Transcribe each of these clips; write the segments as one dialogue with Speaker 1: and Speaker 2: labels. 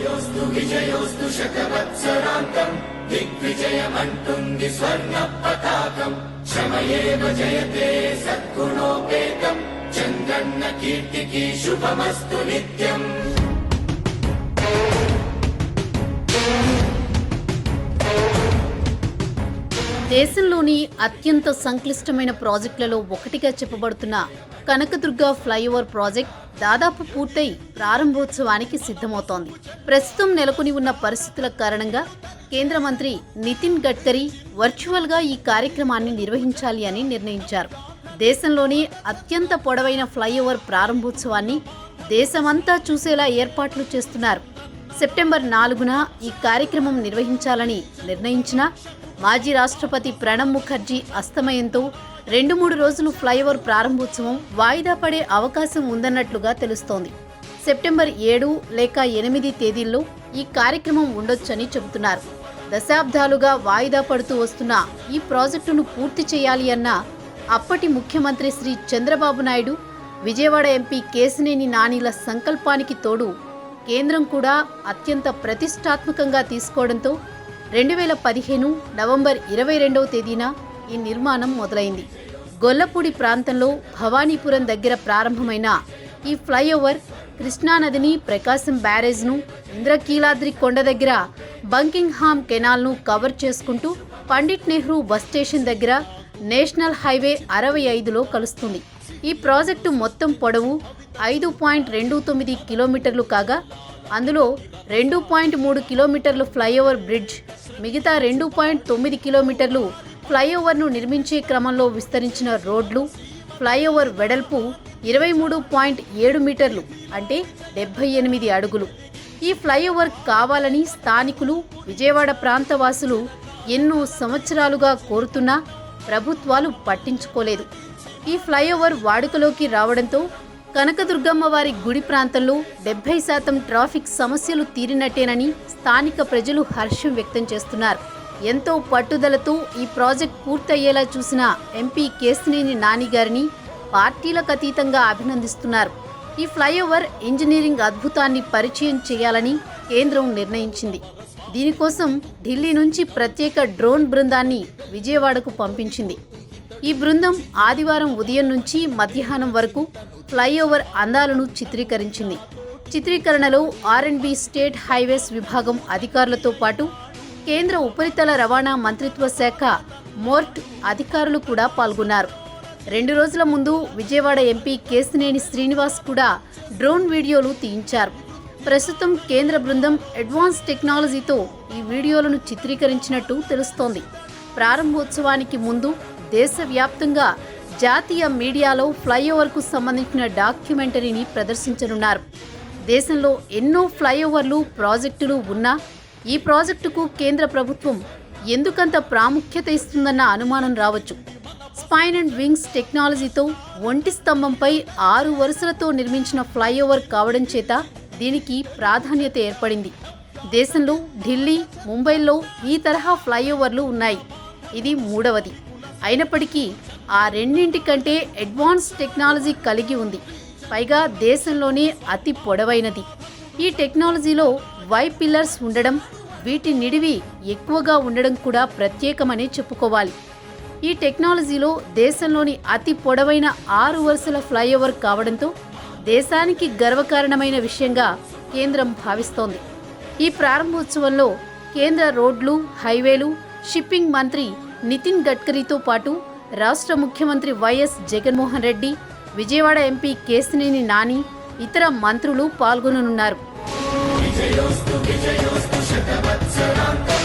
Speaker 1: విజయోస్తు విజయోస్తు శతవత్సరాంతం దిగ్విజయమంటుంది స్వర్ణ పతాకం శ్రమయేవ జయతే సద్గుణోపేతం. చంద్రన్న కీర్తికి శుభమస్తు నిత్యం.
Speaker 2: దేశంలోని అత్యంత సంక్లిష్టమైన ప్రాజెక్టులలో ఒకటిగా చెప్పబడుతున్న కనకదుర్గ ఫ్లైఓవర్ ప్రాజెక్ట్ దాదాపు పూర్తయి ప్రారంభోత్సవానికి సిద్ధమవుతోంది. ప్రస్తుతం నెలకొని ఉన్న పరిస్థితుల కారణంగా కేంద్ర మంత్రి నితిన్ గడ్కరీ వర్చువల్గా ఈ కార్యక్రమాన్ని నిర్వహించాలి అని నిర్ణయించారు. దేశంలోని అత్యంత పొడవైన ఫ్లైఓవర్ ప్రారంభోత్సవాన్ని దేశమంతా చూసేలా ఏర్పాట్లు చేస్తున్నారు. సెప్టెంబర్ నాలుగున ఈ కార్యక్రమం నిర్వహించాలని నిర్ణయించినా మాజీ రాష్ట్రపతి ప్రణబ్ ముఖర్జీ అస్తమయంతో రెండు మూడు రోజులు ఫ్లైఓవర్ ప్రారంభోత్సవం వాయిదా పడే అవకాశం ఉందన్నట్లుగా తెలుస్తోంది. సెప్టెంబర్ ఏడు లేక ఎనిమిది తేదీల్లో ఈ కార్యక్రమం ఉండొచ్చని చెబుతున్నారు. దశాబ్దాలుగా వాయిదా పడుతూ వస్తున్న ఈ ప్రాజెక్టును పూర్తి చేయాలి అన్న అప్పటి ముఖ్యమంత్రి శ్రీ చంద్రబాబు నాయుడు విజయవాడ ఎంపీ కేసినేని నానిల సంకల్పానికి తోడు కేంద్రం కూడా అత్యంత ప్రతిష్టాత్మకంగా తీసుకోవడంతో రెండు వేల పదిహేను నవంబర్ ఇరవై రెండవ తేదీన ఈ నిర్మాణం మొదలైంది. గొల్లపూడి ప్రాంతంలో భవానీపురం దగ్గర ప్రారంభమైన ఈ ఫ్లైఓవర్ కృష్ణానదిని ప్రకాశం బ్యారేజ్ను ఇంద్రకీలాద్రి కొండ దగ్గర బంకింగ్హామ్ కెనాల్ను కవర్ చేసుకుంటూ పండిట్ నెహ్రూ బస్ స్టేషన్ దగ్గర నేషనల్ హైవే అరవై ఐదులో కలుస్తుంది. ఈ ప్రాజెక్టు మొత్తం పొడవు ఐదు పాయింట్ రెండు తొమ్మిది కిలోమీటర్లు కాగా అందులో రెండు పాయింట్ మూడు కిలోమీటర్లు ఫ్లైఓవర్ బ్రిడ్జ్ మిగతా రెండు పాయింట్ తొమ్మిది కిలోమీటర్లు ఫ్లైఓవర్ను నిర్మించే క్రమంలో విస్తరించిన రోడ్లు ఫ్లైఓవర్ వెడల్పు ఇరవై మూడు పాయింట్ ఏడు మీటర్లు అంటే డెబ్బై ఎనిమిది అడుగులు. ఈ ఫ్లైఓవర్ కావాలని స్థానికులు విజయవాడ ప్రాంతవాసులు ఎన్నో సంవత్సరాలుగా కోరుతున్నా ప్రభుత్వాలు పట్టించుకోలేదు. ఈ ఫ్లైఓవర్ వాడుకలోకి రావడంతో కనకదుర్గమ్మ వారి గుడి ప్రాంతంలో డెబ్బై శాతం ట్రాఫిక్ సమస్యలు తీరినట్టేనని స్థానిక ప్రజలు హర్షం వ్యక్తం చేస్తున్నారు. ఎంతో పట్టుదలతో ఈ ప్రాజెక్ట్ పూర్తయ్యేలా చూసిన ఎంపీ కేసినేని నాని గారిని పార్టీలకు అతీతంగా అభినందిస్తున్నారు. ఈ ఫ్లైఓవర్ ఇంజనీరింగ్ అద్భుతాన్ని పరిచయం చేయాలని కేంద్రం నిర్ణయించింది. దీనికోసం ఢిల్లీ నుంచి ప్రత్యేక డ్రోన్ బృందాన్ని విజయవాడకు పంపించింది. ఈ బృందం ఆదివారం ఉదయం నుంచి మధ్యాహ్నం వరకు ఫ్లైఓవర్ అందాలను చిత్రీకరించింది. చిత్రీకరణలో ఆర్ఎండ్బి స్టేట్ హైవేస్ విభాగం అధికారులతో పాటు కేంద్ర ఉపరితల రవాణా మంత్రిత్వ శాఖ మోర్ట్ అధికారులు కూడా పాల్గొన్నారు. రెండు రోజుల ముందు విజయవాడ ఎంపీ కేసినేని శ్రీనివాస్ కూడా డ్రోన్ వీడియోలు తీయించారు. ప్రస్తుతం కేంద్ర బృందం అడ్వాన్స్ టెక్నాలజీతో ఈ వీడియోలను చిత్రీకరించినట్టు తెలుస్తోంది. ప్రారంభోత్సవానికి ముందు దేశవ్యాప్తంగా జాతీయ మీడియాలో ఫ్లైఓవర్కు సంబంధించిన డాక్యుమెంటరీని ప్రదర్శించనున్నారు. దేశంలో ఎన్నో ఫ్లైఓవర్లు ప్రాజెక్టులు ఉన్నా ఈ ప్రాజెక్టుకు కేంద్ర ప్రభుత్వం ఎందుకంత ప్రాముఖ్యత ఇస్తుందన్న అనుమానం రావచ్చు. స్పైన్ అండ్ వింగ్స్ టెక్నాలజీతో ఒంటి స్తంభంపై ఆరు వరుసలతో నిర్మించిన ఫ్లైఓవర్ కావడం చేత దీనికి ప్రాధాన్యత ఏర్పడింది. దేశంలో ఢిల్లీ ముంబైలో ఈ తరహా ఫ్లైఓవర్లు ఉన్నాయి. ఇది మూడవది. అయినప్పటికీ ఆ రెండింటి కంటే అడ్వాన్స్ టెక్నాలజీ కలిగి ఉంది. పైగా దేశంలోనే అతి పొడవైనది. ఈ టెక్నాలజీలో వై పిల్లర్స్ ఉండడం వీటి నిడివి ఎక్కువగా ఉండడం కూడా ప్రత్యేకమని చెప్పుకోవాలి. ఈ టెక్నాలజీలో దేశంలోని అతి పొడవైన ఆరు వరుసల ఫ్లైఓవర్ కావడంతో దేశానికి గర్వకారణమైన విషయంగా కేంద్రం భావిస్తోంది. ఈ ప్రారంభోత్సవంలో కేంద్ర రోడ్లు హైవేలు షిప్పింగ్ మంత్రి నితిన్ గడ్కరీతో పాటు రాష్ట్ర ముఖ్యమంత్రి వైఎస్ జగన్మోహన్ రెడ్డి విజయవాడ ఎంపీ కేసినేని నాని ఇతర మంత్రులు పాల్గొననున్నారు.
Speaker 1: విజయోస్తు విజయోస్తు శతవత్సరాంతం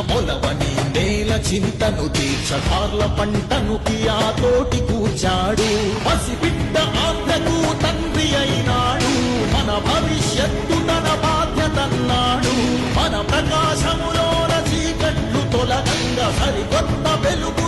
Speaker 3: మొలవని నేల చింతను తీర్చధార్ల పంటను ఆ తోటి కూర్చాడు. పసిబిడ్డ ఆత్మకు తండ్రి అయినాడు. మన భవిష్యత్తు తన బాధ్యతన్నాడు. మన ప్రకాశములోన చీకట్లు తొలగంగా సరికొత్త వెలుగు